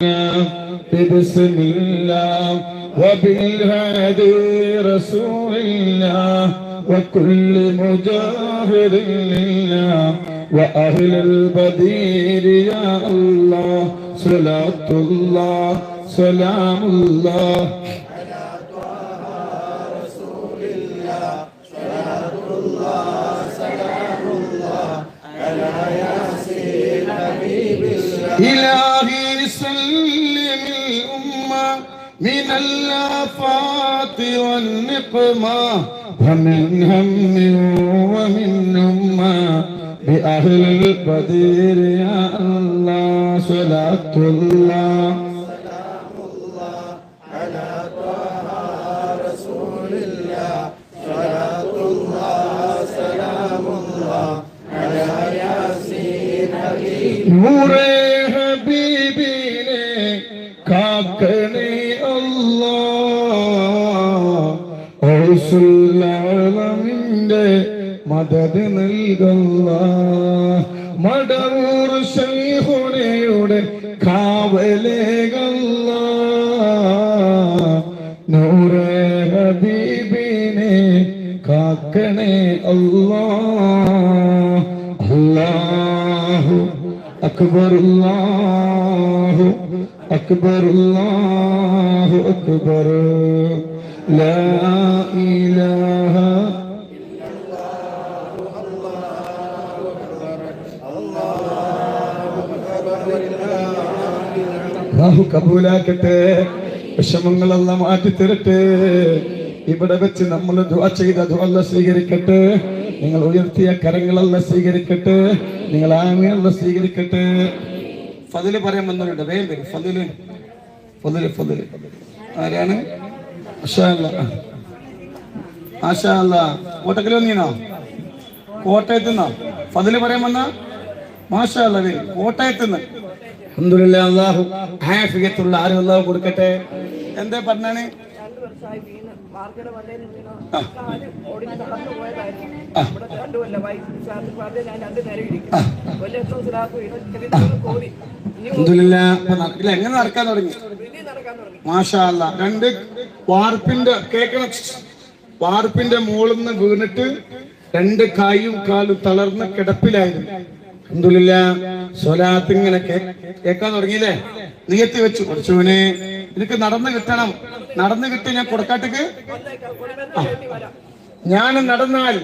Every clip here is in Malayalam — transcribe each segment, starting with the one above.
بسم الله وبالهادي رسول الله وكل مجاهد لله وأهل البدير يا الله صلاة الله سلام الله. إلهي سلم الأمة من الآفات والنقمة ومن هم ومن أمة بأهل القدير يا الله صلاة الله കാക്കണേ അള്ളാസുല്ലാളമിന്റെ മദത് നൽകുന്ന മടവൂർ ശൈഹുനയുടെ കാവലേകല്ല. നൂറേ ഹബീബിനെ കാക്കണേ അല്ലാ. അല്ലാഹു അക്ബർ അല്ലാഹു أكبر الله أكبر لا إله അള്ളാഹു കബൂലാക്കട്ടെ വിഷമങ്ങളെല്ലാം മാറ്റി തരട്ടെ ഇവിടെ വെച്ച് നമ്മൾ ദുആ ചെയ്ത ദുആ സ്വീകരിക്കട്ടെ നിങ്ങൾ ഉയർത്തിയ കരങ്ങളെല്ലാം സ്വീകരിക്കട്ടെ നിങ്ങൾ ആമയെല്ലാം സ്വീകരിക്കട്ടെ ഫതിൽ പറയാൻ വന്നവരുണ്ട്. വേഗം വരും. ഫതിൽ. ഫതിൽ ഫതിൽ. ആരാണ്. കോട്ടക്കൽ വന്നീനോ? കോട്ടയത്ത് നിന്നോ? ഫതിൽ പറയാൻ വന്ന? മാഷാ വരും. കോട്ടയത്ത് നിന്ന്. ആഫിയത്തുള്ള ആരും അല്ലാഹു കൊടുക്കട്ടെ. എന്താ പറഞ്ഞാണ് എങ്ങനെ നടക്കാൻ തുടങ്ങി? മാഷാല്ല രണ്ട് വാർപ്പിന്റെ കേക്കണ വാർപ്പിന്റെ മുകളിൽ നിന്ന് വീണിട്ട് രണ്ട് കായും കാലും തളർന്ന് കിടപ്പിലായിരുന്നു. അൽഹംദുലില്ലാ സ്വലാത്ത് ഇങ്ങനെ കേൾക്കാൻ തുടങ്ങിയില്ലേ? നിയത്തി വെച്ചു. കുറച്ചുവിനെ എനിക്ക് നടന്നു കിട്ടണം. നടന്ന് കിട്ടി ഞാൻ കൊടുക്കാട്ടേക്ക്? ഞാൻ നടന്നാൽ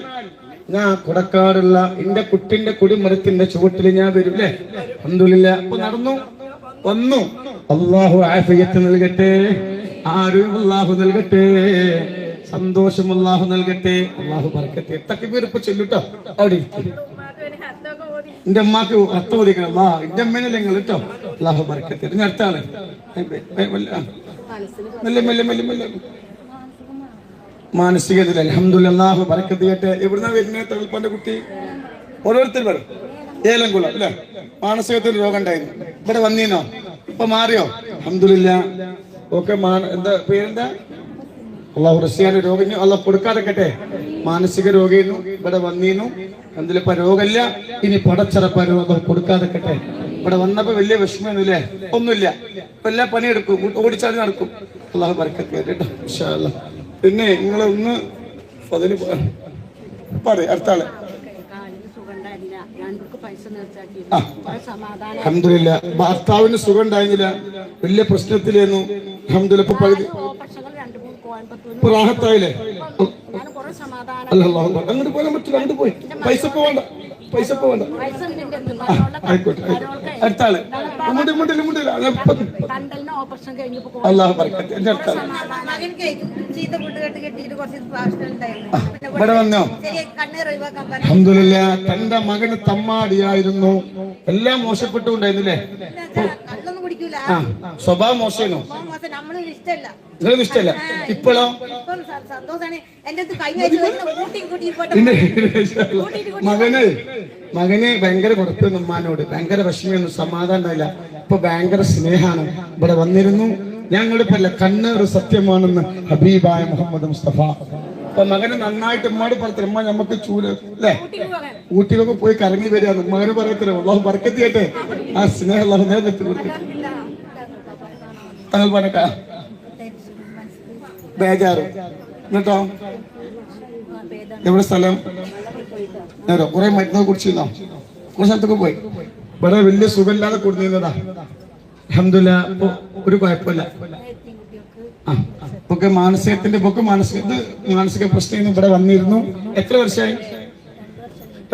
ഞാൻ കൊടക്കാടുള്ള എന്റെ കുട്ടിന്റെ കുടിമരത്തിന്റെ ചുവട്ടിൽ ഞാൻ വരും അല്ലേ? അന്തുലില്ല അപ്പൊ നടന്നു? വന്നു. അള്ളാഹു ആഫിയത്ത് നൽകട്ടെ. ആരും അള്ളാഹു നൽകട്ടെ. സന്തോഷം അള്ളാഹു നൽകട്ടെ. അള്ളാഹു പറക്കട്ടെ ഇപ്പൊ ചെല്ലുട്ടോ. അവിടെ. എന്റെ അമ്മയ്ക്ക് അത്ത ഓദിക്കണം അല്ലാ എന്റെ അമ്മേനല്ലേ നിങ്ങൾ കേട്ടോ? അള്ളാഹു ബർക്കത്തിൽ ഇനി അടുത്ത ആൾ. മെല്ലെ മെല്ലെ മെല്ലെ മെല്ലെ. മാനസികതയിൽ അലഹമുല്ലാഹു ബർക്കത്ത് കേട്ടെ. എവിടുന്ന വരുന്ന തളിപ്പന്റെ കുട്ടി? ഓരോരുത്തർ വരും. ഏലംകുളം അല്ലെ? മാനസികത്തിൽ രോഗം ഉണ്ടായിരുന്നു. ഇവിടെ വന്നീനോ? ഇപ്പൊ മാറിയോ? അഹമ്മദില്ല ഓക്കെ എന്താ പേരെന്താ? അള്ളാഹു റസിയാന്റെ രോഗം അള്ളാഹ് കൊടുക്കാതെക്കട്ടെ. മാനസിക രോഗിന്നു ഇവിടെ വന്നീന്നു. എന്തിലിപ്പോ രോഗമില്ല ഇനി പടച്ചിറപ്പ രോഗം കൊടുക്കാതെക്കട്ടെ. ഇവിടെ വന്നപ്പോ വലിയ വിഷമമൊന്നുമില്ലേ ഒന്നുമില്ല. ഇപ്പൊ എല്ലാ പണിയെടുക്കും ഓടിച്ചാടി നടക്കും. അള്ളാഹു ചെയ്യട്ടെ കേട്ടോ. പിന്നെ നിങ്ങളൊന്ന് അതിന് അഹമ്മദില്ല ഭർത്താവിന് സുഖം ഉണ്ടായിരുന്നില്ല വലിയ പ്രശ്നത്തിലായിരുന്നു. അഹമ്മദില്ല ഇപ്പൊ പകുതി ഓപ്പറേഷങ്ങൾ രണ്ട് മൂന്ന് കോയമ്പത്തൂരിന് ഇപ്പൊ റാഹത്തായില്ലേ? ഞാൻ കുറെ സമാധാനം അല്ല അങ്ങോട്ട് പോകാൻ പറ്റില്ല അങ്ങോട്ട് പോയി. പൈസ പോവണ്ട പൈസ പോവണ്ട ആയിക്കോട്ടെ അടുത്ത ആൾ. ഇങ്ങോട്ട് ഇങ്ങോട്ട് എന്റെ അടുത്ത ഇവിടെ വന്നോ? അഹമ്മദില്ല തന്റെ മകന് തമ്മാടിയായിരുന്നു. എല്ലാം മോശപ്പെട്ടുണ്ടായിരുന്നില്ലേ ആ സ്വഭാവം മോശമാണോ നമ്മളൊരു നമ്മൾ ഇഷ്ടമല്ല? നിങ്ങൾക്ക് ഇഷ്ടമല്ല ഇപ്പോഴോ? മകന് മകന് ഭയങ്കര കൊടുത്തു ഉമ്മാനോട്. ഭയങ്കര വിഷമൊന്നും സമാധാനം ഉണ്ടായില്ല. ഇപ്പൊ ഭയങ്കര സ്നേഹാണ് ഇവിടെ വന്നിരുന്നു. ഞങ്ങളിപ്പല്ല കണ്ണേറ് സത്യമാണെന്ന് ഹബീബായ മുഹമ്മദ് മുസ്തഫ. അപ്പൊ മകന് നന്നായിട്ട് ഉമ്മാട് പറഞ്ഞു ഉമ്മ നമുക്ക് ചൂട് അല്ലേ? ഊട്ടിയിലൊക്കെ പോയി കറങ്ങി വരിക മകന് പറയത്തില്ല. അള്ളാഹു ബർക്കത്ത് ചെയ്യട്ടെ ആ സ്നേഹം അള്ളാഹു നേരത്തെ കൊടുക്കട്ടെ താങ്കൾ പറഞ്ഞ ബേജാറ്. എന്നിട്ടോ? എവിടെ സ്ഥലം? നേരോ കുറെ മരുന്ന് കുടിച്ചിരുന്നോ? കുറച്ച് സ്ഥലത്തൊക്കെ പോയി. ഇവിടെ വലിയ സുഖമില്ലാതെ കൊടുത്തിരുന്നതാ അഹമ്മദില്ല ഒരു കുഴപ്പമില്ല. ആ ഇപ്പൊക്കെ മാനസികത്തിന്റെ ഇപ്പൊക്കെ മാനസിക മാനസിക പ്രശ്നം ഇവിടെ വന്നിരുന്നു. എത്ര വർഷമായി?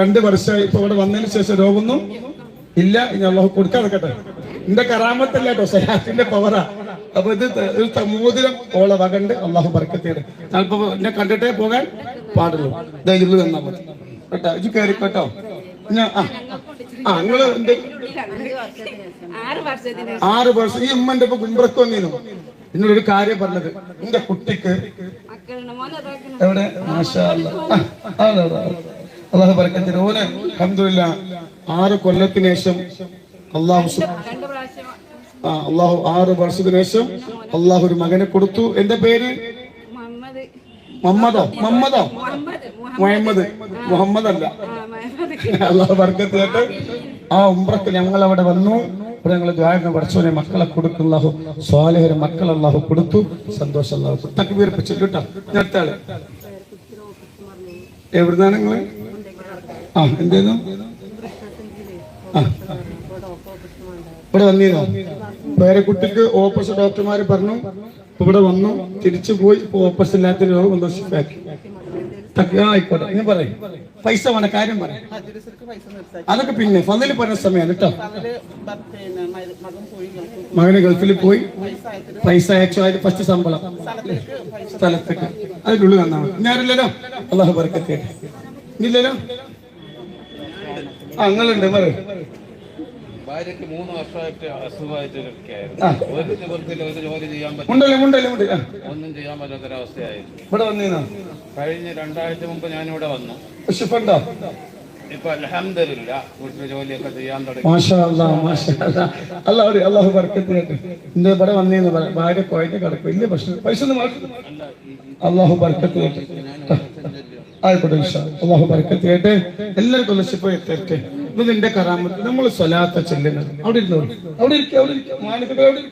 രണ്ട് വർഷമായി ഇപ്പൊ ഇവിടെ വന്നതിന് ശേഷം രോഗമൊന്നും ഇല്ല. ഇനി അള്ളാഹു കൊടുക്കാതെ എന്റെ കറാമത്തല്ല കേട്ടോ സയാത്തിന്റെ പവറാ അപ്പൊ ഇത് ഒരു മോതിരം ഓള വകണ്ട് അള്ളാഹു പറക്കത്തേടെ ഞാനിപ്പോ എന്നെ കണ്ടിട്ടേ പോകാൻ പാടുള്ളൂ. തന്നാ മതി. കേട്ടോ? ഇത് കയറി കേട്ടോ. ഞാൻ നിങ്ങൾ എന്ത്? ആറ് വർഷം. ഈ ഉമ്മന്റെ ഇപ്പൊ കുമ്പ്രക്ക് വന്നിരുന്നു എന്നോടൊരു കാര്യം പറഞ്ഞത്. എന്റെ കുട്ടിക്ക്. എവിടെ. അള്ളാഹു ബർക്കത്തിന് ഓന് അൽഹംദുലില്ലാ ആറ് കൊല്ലത്തിന് ശേഷം അള്ളാഹു ആ അള്ളാഹു ആറ് വർഷത്തിന് ശേഷം അള്ളാഹു ഒരു മകനെ കൊടുത്തു. എന്റെ പേര്? മുഹമ്മദ്. മമ്മദോ മമ്മദോ മുഹമ്മദ്. മുഹമ്മദ്. മുഹമ്മദ്. അല്ല അള്ളാഹു ബർക്കത്തിയായിട്ട് ആ ഉംറക്ക് ഞങ്ങൾ അവിടെ വന്നു. ഇവിടെ ഞങ്ങൾ ദ്വാരന പഠിച്ചോനെ മക്കളെ കൊടുക്കും. അള്ളാഹു സ്വാലഹര മക്കൾ അള്ളാഹു കൊടുത്തു. സന്തോഷം അള്ളാഹു. തക്ക് വീർപ്പിച്ചു കേട്ടോ. അടുത്താൾ എവിടുന്നാണ് നിങ്ങൾ? ആ എന്തേന്നു? ആ. ഇവിടെ വന്നിരുന്നോ? വേറെ കുട്ടിക്ക് ഓപ്പറേഷൻ ഡോക്ടർമാര് പറഞ്ഞു. ഇവിടെ വന്നു. തിരിച്ചു പോയി. ഇപ്പൊ ഓപ്പറേഷൻ ഇല്ലാത്ത രോഗം ആ, ആയിക്കോട്ടെ. ഇനി പറയും. പൈസ വേണം. കാര്യം പറയാം. അതൊക്കെ പിന്നെ ഫന്നിൽ പറഞ്ഞ സമയമാണ് കേട്ടോ മകന് ഗൾഫിൽ പോയി. പൈസ അയച്ചു. ഫസ്റ്റ് ശമ്പളം. സ്ഥലത്തേക്ക്. അതിനുള്ളിൽ മതി. ഞാനില്ലല്ലോ അള്ളാഹു ബർക്കത്തെ ഇല്ലല്ലോ ആ നിങ്ങളുണ്ട് പറയും. ഭാര്യക്ക് മൂന്ന് വർഷമായിട്ട്. ഒരു നിവൃത്തിയിൽ ഒരു ജോലി ചെയ്യാൻ ഒന്നും ചെയ്യാൻ പറ്റാത്തൊരവസ്ഥയായിരുന്നു ഇവിടെ വന്നീനോ കഴിഞ്ഞ രണ്ടാഴ്ച മുമ്പ് ഞാനിവിടെ വന്നു. ഷിഫുണ്ടോ ഇപ്പൊ അലഹമില്ല വീട്ടിലെ ജോലിയൊക്കെ ചെയ്യാൻ തുടങ്ങി. അള്ളാഹു ഇവിടെ വന്നീന്ന് പറ- ഭാര്യ കുഴഞ്ഞ കിടക്കും. വലിയ പ്രശ്നം പൈസ അള്ളാഹു ബർക്കത്ത് കേട്ട് ആയിക്കോട്ടെ ഇൻഷാ അല്ലാ. അള്ളാഹു ബർക്കത്ത് കേട്ട്. എല്ലാവർക്കും എത്തട്ടെ ഇത് നിന്റെ കറാമത്ത്. നമ്മൾ സ്വലാത്ത ചെല്ലുന്നത്. അവിടെ ഇരുന്നോളൂ അവിടെ ഇരിക്കുക അവിടെ ഇരിക്കുക അവിടെ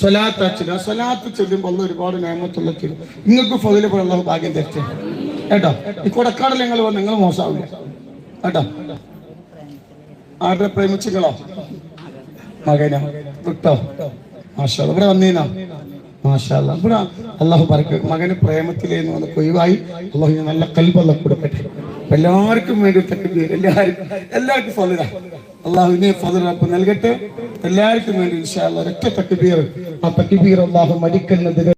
സ്വലാത്ത സ്വലാത്ത് ചെല്ലുമ്പോൾ അള്ള ഒരുപാട് നിയമത്തുള്ള നിങ്ങൾക്ക് ഫതിൽ പോലെ അള്ളാഹു ഭാഗ്യം തരട്ടെ. കേട്ടോ? ഈ കൊടക്കാടിൽ നിങ്ങൾ വന്ന് നിങ്ങൾ മോശമാവില്ല. കേട്ടോ? ആരുടെ പ്രേമിച്ചുകളോ മകനോ? വിട്ടോ? മാഷാ ഇവിടെ വന്നീനോ? മാഷാല്ല ഇവിടെ അള്ളാഹു പറക്ക്. മകന് പ്രേമത്തിലേന്ന് വന്ന് കൊയ്വായി അള്ളാഹു നല്ല കൽബല്ല കൊടുക്കട്ടെ. എല്ലാവർക്കും വേണ്ടി തക്കബീർ എല്ലാവർക്കും എല്ലാവർക്കും ഫതില അള്ളാഹുവിനെ ഫതിലപ്പ് നൽകട്ടെ. എല്ലാവർക്കും വേണ്ടി ഇൻഷാ ഒരൊറ്റ തക്കബീർ ആ തക്കബീർ അള്ളാഹു മടിക്കുന്നത്